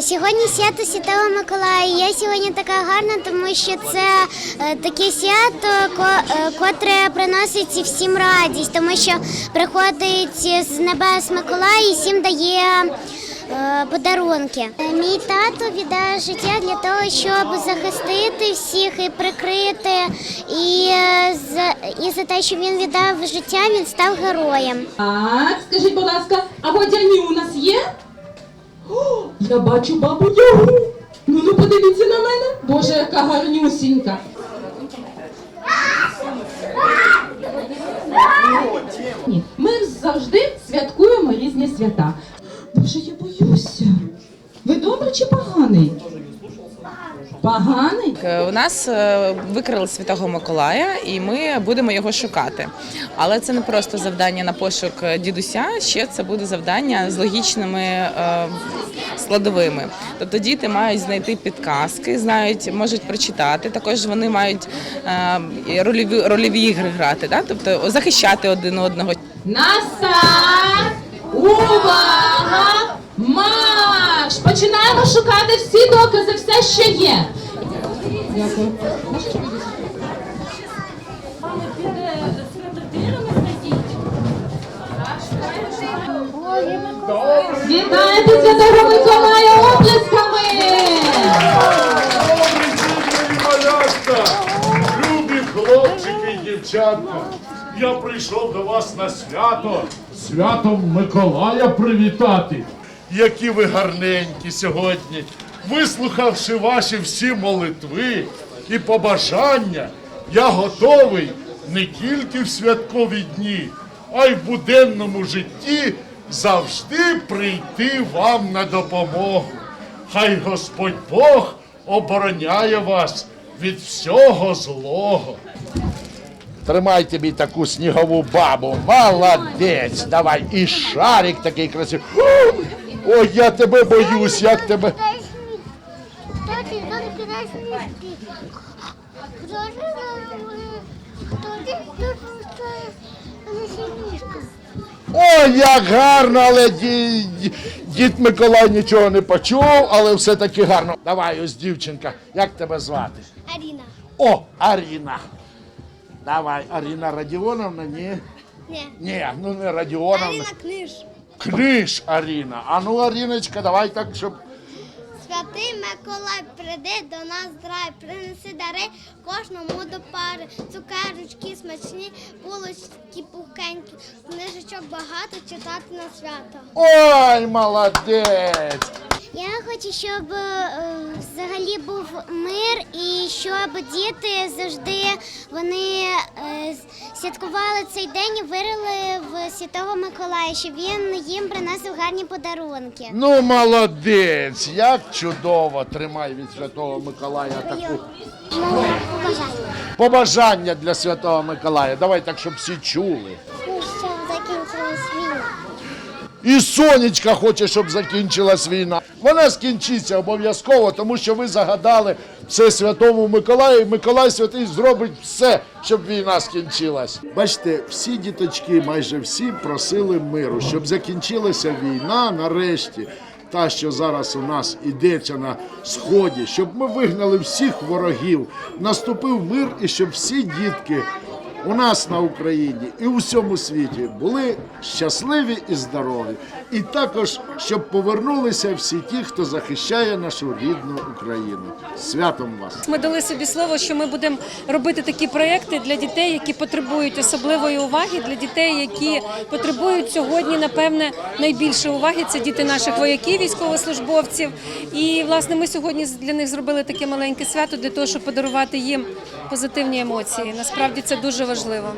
Сьогодні свято Святого Миколая. Я сьогодні така гарна, тому що це е, таке свято, ко- е, котре приносить всім радість, тому що приходить з небес Миколай і всім дає подарунки. Е, Мій тато віддав життя для того, щоб захистити всіх і прикрити. І, е, за, і за те, що він віддав життя, він став героєм. Так, скажіть, будь ласка, а водяні у нас є? О, я бачу бабу Ягу. Ну ну подивіться на мене. Боже, яка гарнюсінька. Ми завжди святкуємо різні свята. Боже, чи поганий? Поганий? Е, У нас е, викрили святого Миколая, і ми будемо його шукати. Але це не просто завдання на пошук е, дідуся, ще це буде завдання з логічними складовими. Тобто діти мають знайти підказки, знають, можуть прочитати. Також вони мають рольові, рольові ігри грати, да? тобто захищати один одного. На старт! Увага! Марш! Починаємо шукати всі докази, все, що є. Дякую. Вітаєте Святого Миколая оплесками! малятка, любі хлопчики і дівчатка, я прийшов до вас на свято, святом Миколая привітати. Які ви гарненькі сьогодні, вислухавши ваші всі молитви і побажання, я готовий не тільки в святкові дні, а й в буденному житті завжди прийти вам на допомогу. Хай Господь Бог обороняє вас від всього злого. Тримай тобі таку снігову бабу. Молодець. Давай. І шарик такий красивий. Ой, я тебе боюсь, як тебе. Ой, як гарно, але ді- ді- дід Миколай нічого не почув, але все-таки гарно. Давай, ось дівчинка, як тебе звати? Аріна. О, Аріна. Давай, Аріна Радіоновна, ні. Ні. Ні, ну не Радіоновна. книж. Книж Аріна. А ну, Аріночка, давай так, щоб. Святий Миколай, прийди до нас драй, принеси дари кожному до пари. Цукерочки смачні, булочки пухенькі, книжечок багато читати на свято. Ой, молодець! Я хочу, щоб е, взагалі був мир і щоб діти завжди вони святкували цей день і вирили в Святого Миколая, щоб він їм приносив гарні подарунки. Ну, молодець! Як чудово! Тримай від Святого Миколая таку Побажання. побажання для Святого Миколая. Давай так, щоб всі чули. Ну, закінчилась війна. І сонечка хоче, щоб закінчилась війна. Вона скінчиться обов'язково, тому що ви загадали все святому Миколаю. Миколай Святий зробить все, щоб війна скінчилась. Бачите, всі діточки, майже всі просили миру, щоб закінчилася війна нарешті. Та, що зараз у нас ідеться на сході, щоб ми вигнали всіх ворогів, наступив мир і щоб всі дітки у нас на Україні і у всьому світі були щасливі і здорові. І також, щоб повернулися всі ті, хто захищає нашу рідну Україну. Святом вас! Ми дали собі слово, що ми будемо робити такі проекти для дітей, які потребують особливої уваги, для дітей, які потребують сьогодні, напевне, найбільше уваги. Це діти наших вояків, військовослужбовців. І власне ми сьогодні для них зробили таке маленьке свято для того, щоб подарувати їм позитивні емоції. Насправді це дуже важливо. До!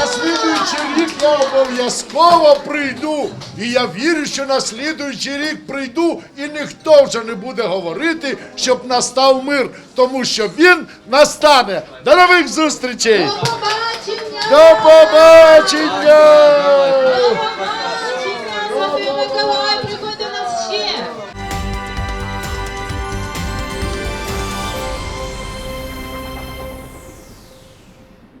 На слідуючий рік я обов'язково прийду. І я вірю, що на слідуючий рік прийду, і ніхто вже не буде говорити, щоб настав мир, тому що він настане. До нових зустрічей! До побачення! До побачення!